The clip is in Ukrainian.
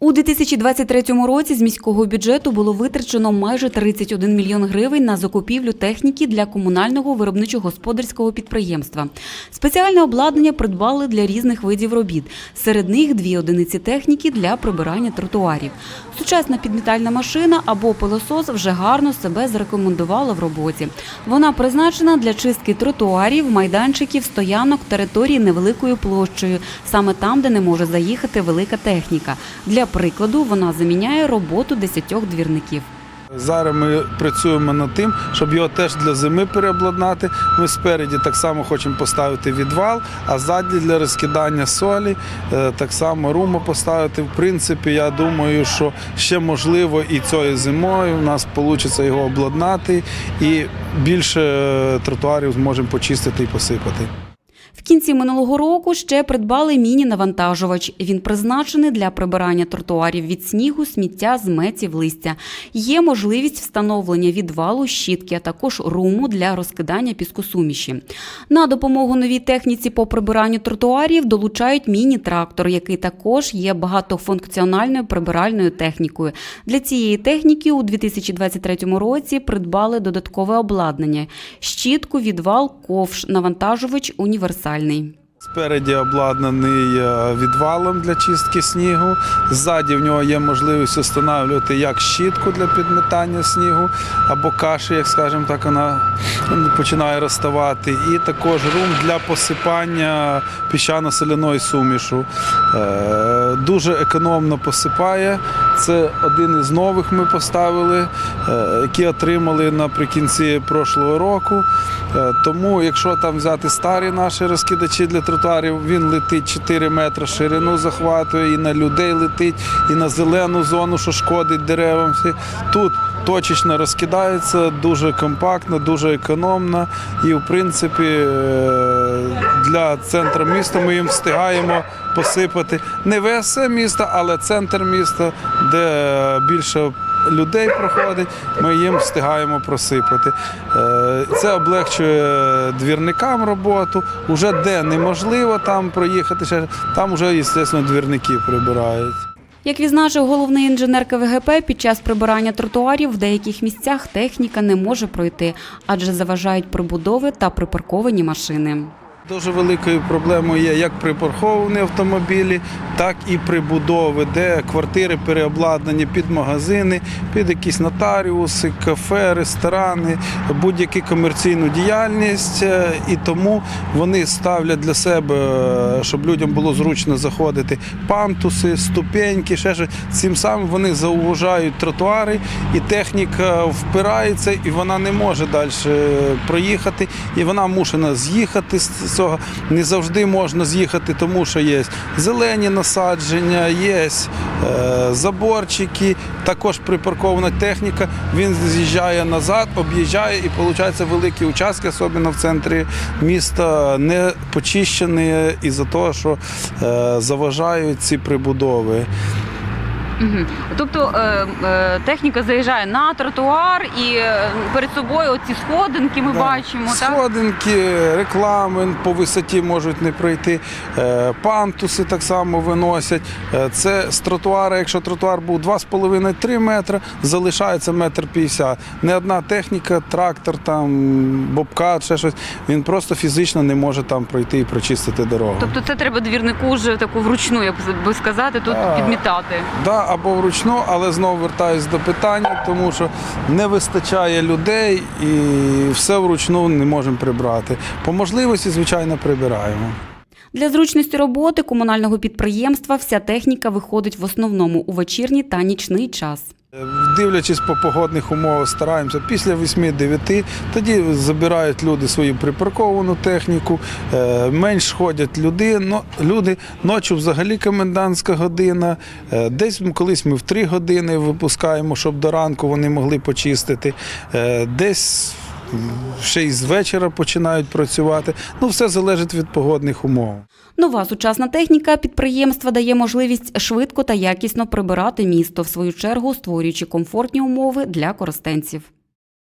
У 2023 році з міського бюджету було витрачено майже 31 мільйон гривень на закупівлю техніки для комунального виробничо-господарського підприємства. Спеціальне обладнання придбали для різних видів робіт. Серед них дві одиниці техніки для прибирання тротуарів. Сучасна підмітальна машина або пилосос вже гарно себе зарекомендувала в роботі. Вона призначена для чистки тротуарів, майданчиків, стоянок, території невеликою площею, саме там, де не може заїхати велика техніка. Для прикладу, вона заміняє роботу десятьох двірників. Зараз ми працюємо над тим, щоб його теж для зими переобладнати. Ми спереді так само хочемо поставити відвал, а ззаді для розкидання солі е, так само руму поставити. В принципі, я думаю, що ще можливо і цією зимою у нас вийде його обладнати і більше е, тротуарів зможемо почистити і посипати. В кінці минулого року ще придбали міні-навантажувач. Він призначений для прибирання тротуарів від снігу, сміття, зметів, листя. Є можливість встановлення відвалу, щітки, а також руму для розкидання піскосуміші. На допомогу новій техніці по прибиранню тротуарів долучають міні-трактор, який також є багатофункціональною прибиральною технікою. Для цієї техніки у 2023 році придбали додаткове обладнання: щітку, відвал, ковш, навантажувач універсальний. Спереді обладнаний е, відвалом для чистки снігу. Ззаді в нього є можливість встановлювати як щітку для підметання снігу або каші, як скажемо так, вона починає розставати. І також рум для посипання піщано-соляної сумішу. Е, Дуже економно посипає. Це один із нових ми поставили, е, які отримали наприкінці прошлого року. Тому, якщо там взяти старі наші розкидачі для тротуарів, він летить 4 метри ширину, захватує, і на людей летить, і на зелену зону, що шкодить деревам. Тут точечно розкидається, дуже компактно, дуже економно. І, в принципі, е, для центру міста ми їм встигаємо посипати не весе місто, але центр міста, де більше людей проходить, ми їм встигаємо просипати. Е, Це облегчує двірникам роботу. Уже де неможливо там проїхати, там вже, звісно, двірники прибирають. Як відзначив головний інженер КВГП, під час прибирання тротуарів в деяких місцях техніка не може пройти, адже заважають прибудови та припарковані машини. Дуже великою проблемою є як припарковані автомобілі, так і прибудови, де квартири переобладнані під магазини, під якісь нотаріуси, кафе, ресторани, будь-яку комерційну діяльність. Е, І тому вони ставлять для себе, щоб людям було зручно заходити, пантуси, ступеньки, ще щось. Цим самим вони зауважають тротуари, і техніка впирається, і вона не може далі проїхати, і вона мушена з'їхати з цього. Не завжди можна з'їхати, тому що є зелені насадження, є е, заборчики, також припаркована техніка. Він з'їжджає назад, об'їжджає і виходить великі участки, особливо в центрі міста, не почищені із-за того, що е, заважають ці прибудови. Угу. Тобто е, е, техніка заїжджає на тротуар і е, перед собою оці сходинки ми Да. бачимо. Так? Сходинки, реклами по висоті можуть не пройти, е, пантуси так само виносять. Е, Це з тротуара, якщо тротуар був 2,5-3 метри, залишається метр 50. Не одна техніка, трактор, там, бобкат, ще щось, він просто фізично не може там пройти і прочистити дорогу. Тобто це треба двірнику вже таку вручну, як би сказати, тут Так. підмітати. Да, або вручну, але знову вертаюсь до питання, тому що не вистачає людей і все вручну не можемо прибрати. По можливості, звичайно, прибираємо. Для зручності роботи комунального підприємства вся техніка виходить в основному у вечірній та нічний час. Дивлячись по погодних умовах, стараємося після 8-9, тоді забирають люди свою припарковану техніку, е, менш ходять люди. но- люди. Ночі взагалі комендантська година. Е, Десь колись ми в 3 години випускаємо, щоб до ранку вони могли почистити. Е, Десь ще й з вечора починають працювати. Ну, все залежить від погодних умов. Нова сучасна техніка підприємства дає можливість швидко та якісно прибирати місто, в свою чергу створюючи комфортні умови для користенців.